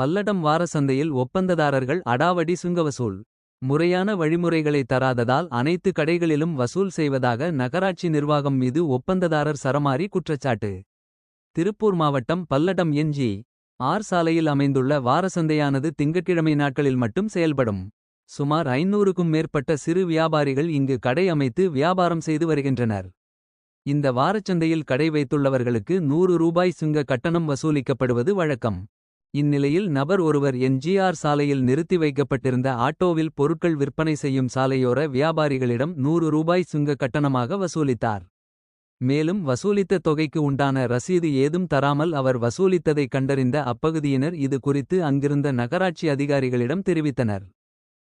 பல்லடம் வார சந்தையில் ஒப்பந்ததாரர்கள் அடாவடி சுங்க வசூல். முறையான வழிமுறைகளை தராததால் அனைத்து கடைகளிலும் வசூல் செய்வதாக நகராட்சி நிர்வாகம் மீது ஒப்பந்ததாரர் சரமாரி குற்றச்சாட்டு. திருப்பூர் மாவட்டம் பல்லடம் என்ஜி. ஆர் சாலையில் அமைந்துள்ள வாரசந்தையானது திங்கட்கிழமை நாட்களில் மட்டும் செயல்படும். சுமார் ஐநூறுக்கும் மேற்பட்ட சிறு வியாபாரிகள் இங்கு கடை அமைத்து வியாபாரம் செய்து வருகின்றனர். இந்த வாரச்சந்தையில் கடை வைத்துள்ளவர்களுக்கு நூறு ரூபாய் சுங்க கட்டணம் வசூலிக்கப்படுவது வழக்கம். இந்நிலையில் நபர் ஒருவர் என்ஜிஆர் சாலையில் நிறுத்தி வைக்கப்பட்டிருந்த ஆட்டோவில் பொருட்கள் விற்பனை செய்யும் சாலையோர வியாபாரிகளிடம் நூறு ரூபாய் சுங்க கட்டணமாக வசூலித்தார். மேலும் வசூலித்த தொகைக்கு உண்டான ரசீது ஏதும் தராமல் அவர் வசூலித்ததை கண்டறிந்த அப்பகுதியினர் இது குறித்து அங்கிருந்த நகராட்சி அதிகாரிகளிடம் தெரிவித்தனர்.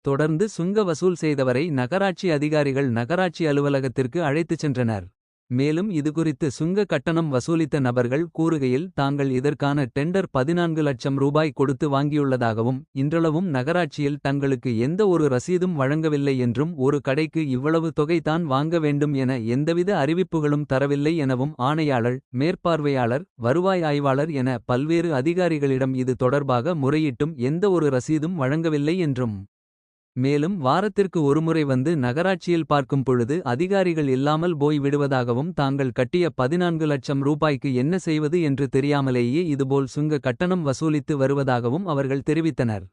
தொடர்ந்து சுங்க வசூல் செய்தவரை நகராட்சி அதிகாரிகள் நகராட்சி அலுவலகத்திற்கு அழைத்துச் சென்றனர். மேலும் இதுகுறித்து சுங்க கட்டணம் வசூலித்த நபர்கள் கூறுகையில் தாங்கள் இதற்கான டெண்டர் பதினான்கு லட்சம் ரூபாய் கொடுத்து வாங்கியுள்ளதாகவும் இன்றளவும் நகராட்சியில் தங்களுக்கு எந்த ஒரு ரசீதும் வழங்கவில்லை என்றும் ஒரு கடைக்கு இவ்வளவு தொகை தான் வாங்க வேண்டும் என எந்தவித அறிவிப்புகளும் தரவில்லை எனவும் ஆணையாளர் மேற்பார்வையாளர் வருவாய் ஆய்வாளர் என பல்வேறு அதிகாரிகளிடம் இது தொடர்பாக முறையிட்டும் எந்த ஒரு ரசீதும் வழங்கவில்லை என்றும் மேலும் வாரத்திற்கு ஒருமுறை வந்து நகராட்சியில் பார்க்கும் பொழுது அதிகாரிகள் இல்லாமல் போய் விடுவதாகவும் தாங்கள் கட்டிய பதினான்கு லட்சம் ரூபாய்க்கு என்ன செய்வது என்று தெரியாமலேயே இதுபோல் சுங்க கட்டணம் வசூலித்து வருவதாகவும் அவர்கள் தெரிவித்தனர்.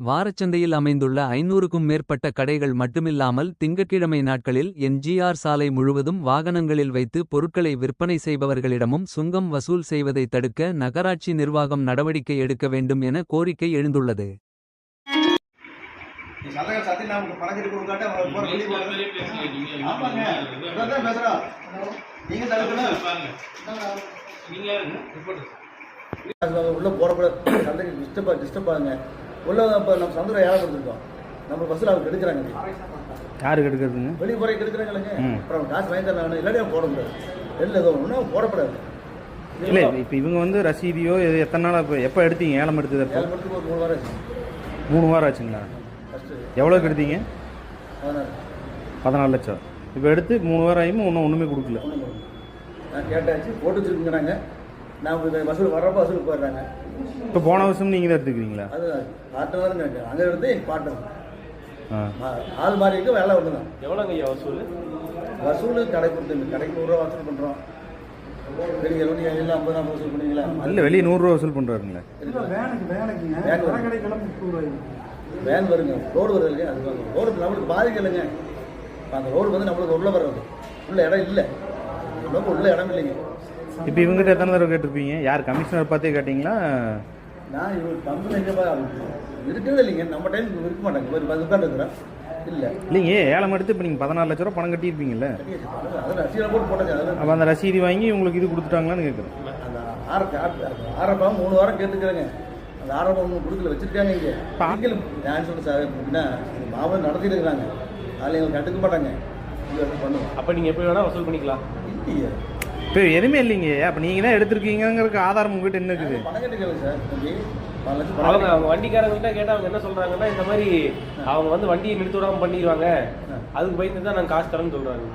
வாரச்சந்தையில் அமைந்துள்ள ஐநூறுக்கும் மேற்பட்ட கடைகள் மட்டுமில்லாமல் திங்கட்கிழமை நாட்களில் என்ஜிஆர் சாலை முழுவதும் வாகனங்களில் வைத்து பொருட்களை விற்பனை செய்பவர்களிடமும் சுங்கம் வசூல் செய்வதை தடுக்க நகராட்சி நிர்வாகம் நடவடிக்கை எடுக்க வேண்டும் என கோரிக்கை எழுந்துள்ளது. சத்தியம் நமக்கு பணம் கட்டி கொடுக்காட்ட அவன் போற வெளியே போறது ஆமாங்க. இதான் பேசுறோம் நீங்க தடுக்கணும் அது உள்ள போடக்கூடாது சந்தைக்கு டிஸ்டர்ப் டிஸ்டர்ப் ஆகுங்க. உள்ள இப்போ நம்ம சந்தை ஏழை கொடுத்துருக்கோம்? நம்ம பஸ்ஸில் அவங்க எடுக்கிறாங்க யாருக்கு எடுக்கிறதுங்க வெளியே போற எடுக்கிறாங்க ம். அப்புறம் காசு வாங்கி இல்லாட்டி அவன் போடக்கூடாது வெளில ஏதோ இல்லை இப்போ இவங்க வந்து ரசீதியோ இது எத்தனை நாள் இப்போ எப்போ எடுத்தீங்க? ஏலம் எடுத்தது மணிக்கு ஒரு மூணு வாரம் ஆச்சு. மூணு வாரம் ஆச்சுங்களா? எவ்வளோக்கு எடுத்தீங்க பதினாறு பதினாலு லட்சம். இப்போ எடுத்து மூணு வாரம் ஆகியும் இன்னும் ஒன்றுமே கொடுக்கல. நான் கேட்டாச்சு போட்டு வச்சுருக்குங்கிறாங்க. நான் இந்த வசூல் வர்றப்ப வசூலுக்கு போயிடுறாங்க. இப்போ போன வருஷம் நீங்கள் தான் எடுத்துக்கிறீங்களா? அது பார்ட்னர் தான் கேட்டேன். அங்கே இருந்து எங்கள் பார்ட்னர் ஆ. ஆள் மாறி இருக்கு வேலை ஒன்று தான் எவ்வளோங்க ஐயா வசூல்? வசூல் கடை கொடுத்து கடைக்கு நூறுரூவா வசூல் பண்ணுறோம் வசூல் இல்லை வெளியே நூறுரூவா வசூல் பண்ணுறாருங்களே வேனுக்கு வேனுக்குங்க. வேன். கடைக்கெல்லாம் முப்பது ரூபாய்ங்க வேன் வருங்க. ரோடு வருது இல்லைங்க அது ரோடு நம்மளுக்கு பாதிக்க இல்லைங்க. அந்த ரோடு வந்து நம்மளுக்கு உள்ள வர்றது. உள்ள இடம் இல்லை. நம்மளுக்கு உள்ள இடம் இல்லைங்க. இப்போ இவங்ககிட்ட எத்தனை தடவை கேட்டிருப்பீங்க? யார் கமிஷனர் பார்த்தே கேட்டிங்களா? நான் இவங்க கம்பெனி எங்கே இருக்கிறது இல்லைங்க. நம்ம டைம் இருக்க மாட்டாங்க. ஒரு பத்து உட்காந்து இருக்கிறேன் இல்லை. இல்லைங்க. ஏலம் எடுத்து இப்போ நீங்கள் பதினாலு லட்ச ரூபா பணம் கட்டியிருப்பீங்கல்ல? அதில் ரசீதை போட்டு அதில் அப்போ அந்த ரசீதி வாங்கி உங்களுக்கு இது கொடுத்துட்டாங்களான்னு கேட்குறேன் அந்த ஆரப்ப ஆரப்பம் மூணு வாரம் கேட்டுக்கிறேங்க. அந்த ஆரப்பம் மூணு கொடுக்கல வச்சிருக்காங்க இங்கே. பா- நீங்களும் நான் சொல்ல சார் அப்படின்னா மாவட்டம் நடத்திட்டு இருக்கிறாங்க அதில் எங்களுக்கு கண்டுக்க மாட்டாங்க. பண்ணுவோம். அப்போ நீங்கள் எப்போ வேணால் வசூல் பண்ணிக்கலாம். இல்லையே. இப்போ எதுவுமே இல்லைங்க. அப்போ நீங்கள் தான் எடுத்திருக்கீங்கிறதுக்கு ஆதாரம் உங்ககிட்ட என்ன இருக்குது? பணம் கட்டுக்கல சார். அவங்க அவங்க வண்டிக்காரங்கள்ட்ட கேட்டால் அவங்க என்ன சொல்கிறாங்கன்னா இந்த மாதிரி அவங்க வந்து வண்டியை நிறுத்தி விடாமல் பண்ணிடுவாங்க அதுக்கு பயந்து தான் நாங்கள் காசு தரேன்னு சொல்கிறாங்க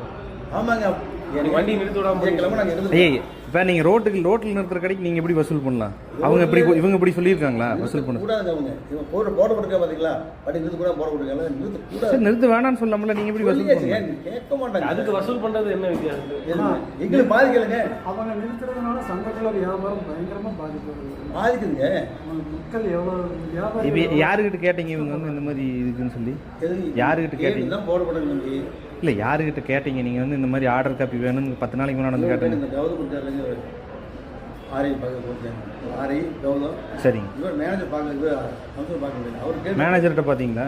ஆமாங்க. நீங்க வண்டி நிறுத்தி விடாம கிழமை நாங்கள் எடுத்து ஏய் இப்போ நீங்கள் ரோட்டுக்கு ரோட்டில் நிறுத்துற கடைக்கு நீங்கள் எப்படி வசூல் பண்ணலாம்? அவங்க எப்படி இவங்க இப்படி சொல்லியிருக்காங்களா வசூல் பண்ண? கூடாதுங்க அவங்க. இவன் போட போட போட்டுருக்கா பார்த்தீங்களா படி நிறுத்த கூட போட போட்டுருக்காங்க நிறுத்த சரி கூடாது நிறுத்த வேணாம்னு சொல்லாமல நீங்கள் எப்படி வசூல் பண்ணலாம்? கேட்க மாட்டாங்க. அதுக்கு வசூல் பண்ணுறது என்ன வித்தியாசம். எங்களுக்கு பாதிக்கலைங்க. அவங்க நிறுத்துறதுனால சங்கத்துல வியாபாரம் பயங்கரமா பாதிப்பு வருது பாதிக்குதுங்க மக்கள் எவ்வளவு இப்போ வியாபாரம் யாருக்கிட்ட கேட்டீங்க இவங்க வந்து இந்த மாதிரி இதுக்குன்னு சொல்லி? யாருக்கிட்ட கேட்டீங்க? தான் போடப்படாது தம்பி இல்லை யாருக்கிட்ட கேட்டீங்க? நீங்கள் வந்து இந்த மாதிரி ஆர்டர் காப்பி வேணும்னு பத்து நாளைக்கு முன்னாடி வந்து கேட்டீங்க. ஆரை பார்க்க போட்டேன் ஆரை கௌதம். சரிங்க. இவர் மேனேஜர் பார்க்க இவர் கவுன்சிலர் பார்க்க அவர் கேட்டு மேனேஜர்கிட்ட பார்த்தீங்களா.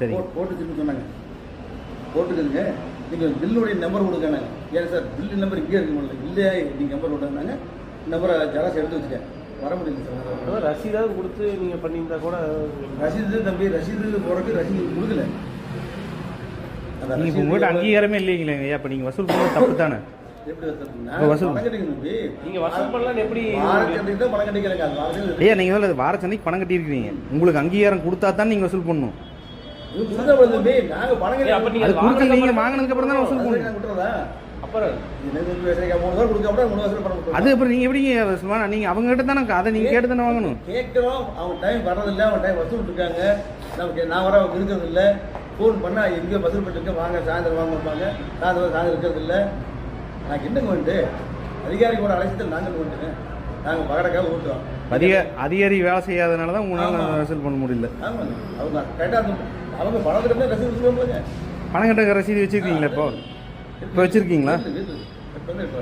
சரி. போட்டு- போட்டுச்சுன்னு சொன்னாங்க. போட்டுக்குதுங்க நீங்கள் பில்லுடைய நம்பர் கொடுக்காங்க. ஏன் சார்? பில்லு நம்பர் இங்கே இருக்க முடியல இல்லையா? நீங்கள் நம்பர் விட்டாங்க நம்பரை ஜெராக்ஸ் எடுத்து வச்சுட்டேன். வர முடியல சார். ரசீதாவது கொடுத்து நீங்கள் பண்ணியிருந்தா கூட ரசீது தம்பி ரசீது போடுறதுக்கு ரசீது கொடுக்கல. நீங்கள் உங்கள்கிட்ட அங்கீகாரமே இல்லைங்களே தப்பு வசூல் இப்போ நீங்கள் வசூல் வாரம் கட்டிட்டு தான் ஐயா நீங்கள் வந்து வார சந்தைக்கு பணம் கட்டியிருக்கீங்க. உங்களுக்கு அங்கீகாரம் கொடுத்தா தான் நீங்கள் வசூல் கட்டி நீங்க வாங்கினதுக்கு அப்புறம் தான் வசூல் கொடுக்கணும். அது அப்புறம் நீங்கள் எப்படிங்க வசூல் நீங்கள் அவங்க கிட்ட தானே அதை நீங்கள் கேட்டு தானே வாங்கணும். கேட்குறோம். அவங்க டைம் வர்றதில்ல. அவங்க டைம் வசூல் இருக்காங்க நமக்கு நான் வர அவங்க இருக்கிறது இல்லை ஃபோன் பண்ணால் எங்கேயோ வசூல் பண்ணிருக்கேன் வாங்க சாயந்தரம் வாங்க சாயந்தரம் சாயந்தரம் இருக்கிறது இல்லை எனக்கு என்னங்க வந்து அதிகாரிகளோட அழைச்சத்தில் நாங்கள் வந்துங்க நாங்கள் பகடக்காக ஓட்டுறோம். அதிக அதிகாரி வேலை செய்யாதனால தான் உங்களால். வசூல் பண்ண முடியல. ஆமாங்க அவங்க கரெக்டாக அவங்க பணம் கிட்ட ரசீது சொல்லுவாங்க பணம் கட்ட ரசீது வச்சுருக்கீங்களா இப்போ? இப்போ வச்சுருக்கீங்களா? இப்போ வந்து இப்போ